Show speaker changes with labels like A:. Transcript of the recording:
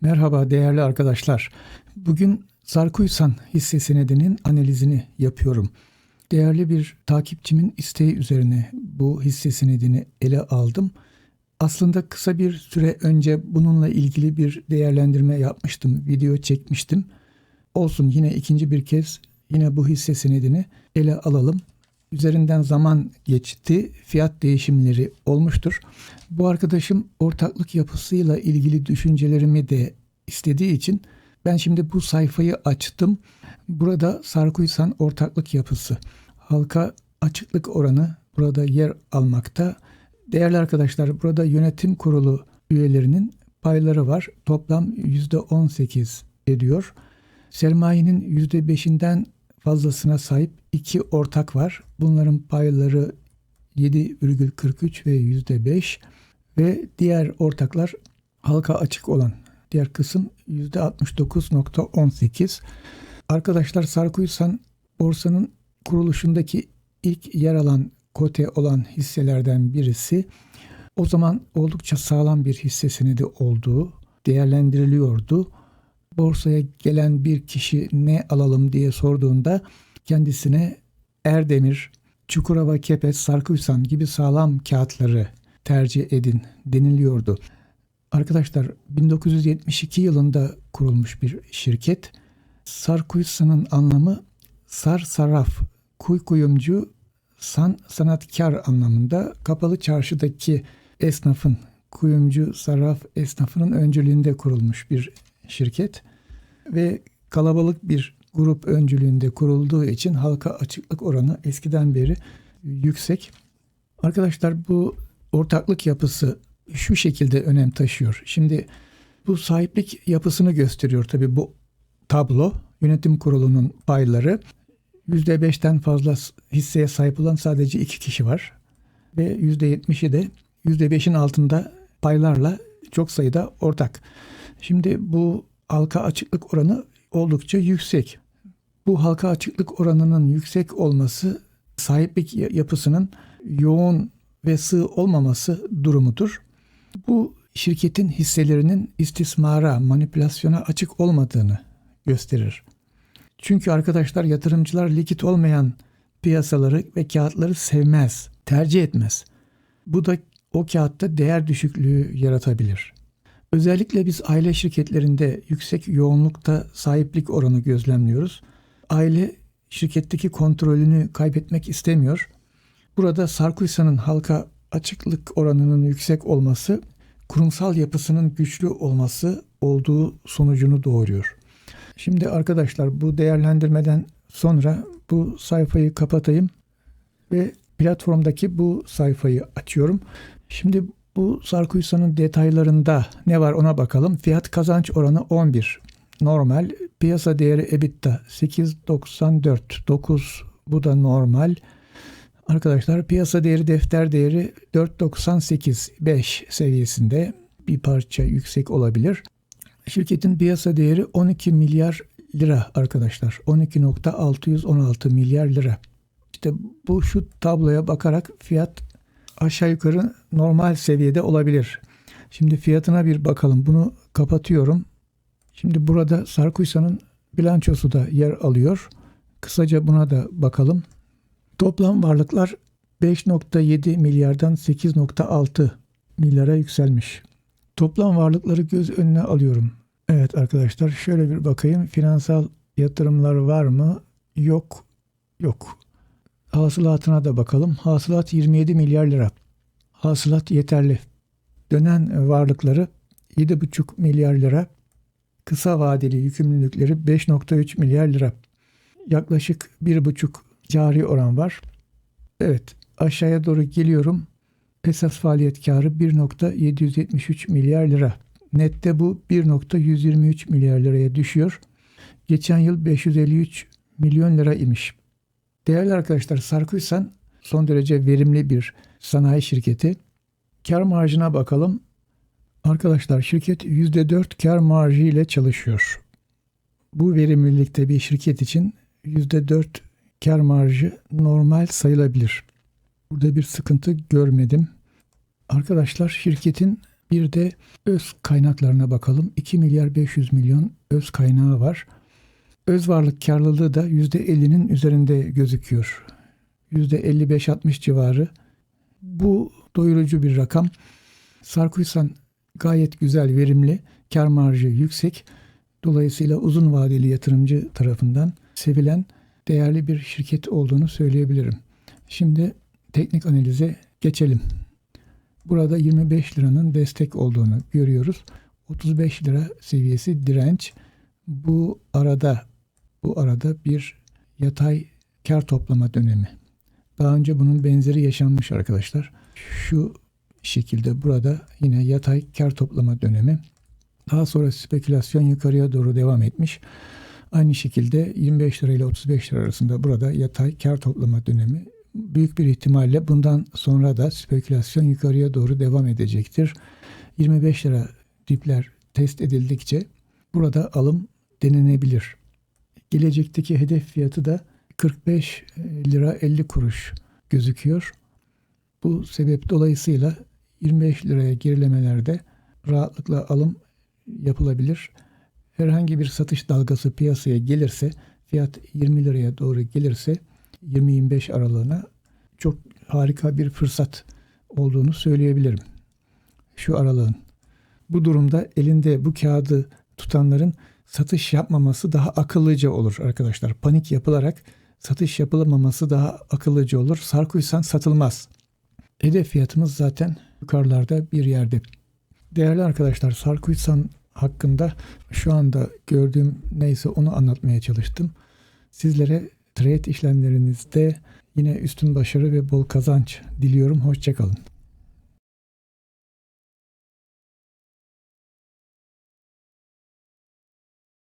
A: Merhaba değerli arkadaşlar. Bugün Sarkuysan hisse senedinin analizini yapıyorum. Değerli bir takipçimin isteği üzerine bu hisse senedini ele aldım. Aslında kısa bir süre önce bununla ilgili bir değerlendirme yapmıştım, video çekmiştim. Olsun yine ikinci bir kez yine bu hisse senedini ele alalım. Üzerinden zaman geçti, fiyat değişimleri olmuştur. Bu arkadaşım ortaklık yapısıyla ilgili düşüncelerimi de istediği için ben şimdi bu sayfayı açtım. Burada Sarkuysan ortaklık yapısı, halka açıklık oranı burada yer almakta. Değerli arkadaşlar burada yönetim kurulu üyelerinin payları var. Toplam %18 ediyor. Sermayenin %5'inden fazlasına sahip iki ortak var. Bunların payları 7,43 ve %5 ve diğer ortaklar halka açık olan diğer kısım %69.18. Arkadaşlar Sarkuysan borsanın kuruluşundaki ilk yer alan kote olan hisselerden birisi. O zaman oldukça sağlam bir hisse senedi olduğu değerlendiriliyordu. Borsaya gelen bir kişi ne alalım diye sorduğunda kendisine Erdemir, Çukurova Kepez, Sarkuysan gibi sağlam kağıtları tercih edin deniliyordu. Arkadaşlar 1972 yılında kurulmuş bir şirket. Sarkuysan'ın anlamı sar saraf, kuy kuyumcu, san sanatkar anlamında kapalı çarşıdaki esnafın, kuyumcu saraf esnafının öncülüğünde kurulmuş bir şirket ve kalabalık bir grup öncülüğünde kurulduğu için halka açıklık oranı eskiden beri yüksek. Arkadaşlar bu ortaklık yapısı şu şekilde önem taşıyor. Şimdi bu sahiplik yapısını gösteriyor tabii bu tablo. Yönetim kurulunun payları %5'ten fazla hisseye sahip olan sadece iki kişi var. Ve %70'i de %5'in altında paylarla çok sayıda ortak. Şimdi bu halka açıklık oranı oldukça yüksek. Bu halka açıklık oranının yüksek olması sahiplik yapısının yoğun ve sığ olmaması durumudur. Bu şirketin hisselerinin istismara, manipülasyona açık olmadığını gösterir. Çünkü arkadaşlar yatırımcılar likit olmayan piyasaları ve kağıtları sevmez, tercih etmez. Bu da o kağıtta değer düşüklüğü yaratabilir. Özellikle biz aile şirketlerinde yüksek yoğunlukta sahiplik oranı gözlemliyoruz. Aile şirketteki kontrolünü kaybetmek istemiyor. Burada Sarkuysan'ın halka açıklık oranının yüksek olması kurumsal yapısının güçlü olması olduğu sonucunu doğuruyor. Şimdi arkadaşlar bu değerlendirmeden sonra bu sayfayı kapatayım ve platformdaki bu sayfayı açıyorum. Şimdi bu Sarkuysan'ın detaylarında ne var ona bakalım. Fiyat kazanç oranı 11. Normal. Piyasa değeri EBITDA 8.94. 9 bu da normal. Arkadaşlar piyasa değeri defter değeri 4.98 5 seviyesinde bir parça yüksek olabilir. Şirketin piyasa değeri 12 milyar lira arkadaşlar. 12.616 milyar lira. İşte bu şu tabloya bakarak fiyat aşağı yukarı normal seviyede olabilir. Şimdi fiyatına bir bakalım. Bunu kapatıyorum. Şimdi burada Sarkuysan'ın bilançosu da yer alıyor. Kısaca buna da bakalım. Toplam varlıklar 5.7 milyardan 8.6 milyara yükselmiş. Toplam varlıkları göz önüne alıyorum. Evet arkadaşlar şöyle bir bakayım. Finansal yatırımlar var mı? Yok. Yok. Hasılatına da bakalım. Hasılat 27 milyar lira. Hasılat yeterli. Dönen varlıkları 7,5 milyar lira. Kısa vadeli yükümlülükleri 5.3 milyar lira. Yaklaşık 1,5 cari oran var. Evet aşağıya doğru geliyorum. Esas faaliyet karı 1.773 milyar lira. Nette bu 1.123 milyar liraya düşüyor. Geçen yıl 553 milyon lira imiş. Değerli arkadaşlar Sarkuysan son derece verimli bir sanayi şirketi. Kar marjına bakalım. Arkadaşlar şirket %4 kar marjı ile çalışıyor. Bu verimlilikte bir şirket için %4 kar marjı normal sayılabilir. Burada bir sıkıntı görmedim. Arkadaşlar şirketin Bir de öz kaynaklarına bakalım. 2 milyar 500 milyon öz kaynağı var. Öz varlık karlılığı da %50'nin üzerinde gözüküyor. %55-60 civarı. Bu doyurucu bir rakam. Sarkuysan gayet güzel, verimli, kar marjı yüksek. Dolayısıyla uzun vadeli yatırımcı tarafından sevilen değerli bir şirket olduğunu söyleyebilirim. Şimdi teknik analize geçelim. Burada 25 liranın destek olduğunu görüyoruz. 35 lira seviyesi direnç. Bu arada bu arada bir yatay kar toplama dönemi. Daha önce bunun benzeri yaşanmış arkadaşlar. Şu şekilde burada yine yatay kar toplama dönemi. Daha sonra spekülasyon yukarıya doğru devam etmiş. Aynı şekilde 25 lira ile 35 lira arasında burada yatay kar toplama dönemi. Büyük bir ihtimalle bundan sonra da spekülasyon yukarıya doğru devam edecektir. 25 lira dipler test edildikçe burada alım denenebilir. Gelecekteki hedef fiyatı da 45 lira 50 kuruş gözüküyor. Bu sebep dolayısıyla 25 liraya gerilemelerde rahatlıkla alım yapılabilir. Herhangi bir satış dalgası piyasaya gelirse, fiyat 20 liraya doğru gelirse 20-25 aralığına çok harika bir fırsat olduğunu söyleyebilirim. Şu aralığın. Bu durumda elinde bu kağıdı tutanların satış yapmaması daha akıllıca olur arkadaşlar. Panik yapılarak satış yapılamaması daha akıllıca olur. Sarkuysan satılmaz. Hedef fiyatımız zaten yukarılarda bir yerde. Değerli arkadaşlar Sarkuysan hakkında şu anda gördüğüm neyse onu anlatmaya çalıştım. Sizlere trade işlemlerinizde yine üstün başarı ve bol kazanç diliyorum. Hoşçakalın.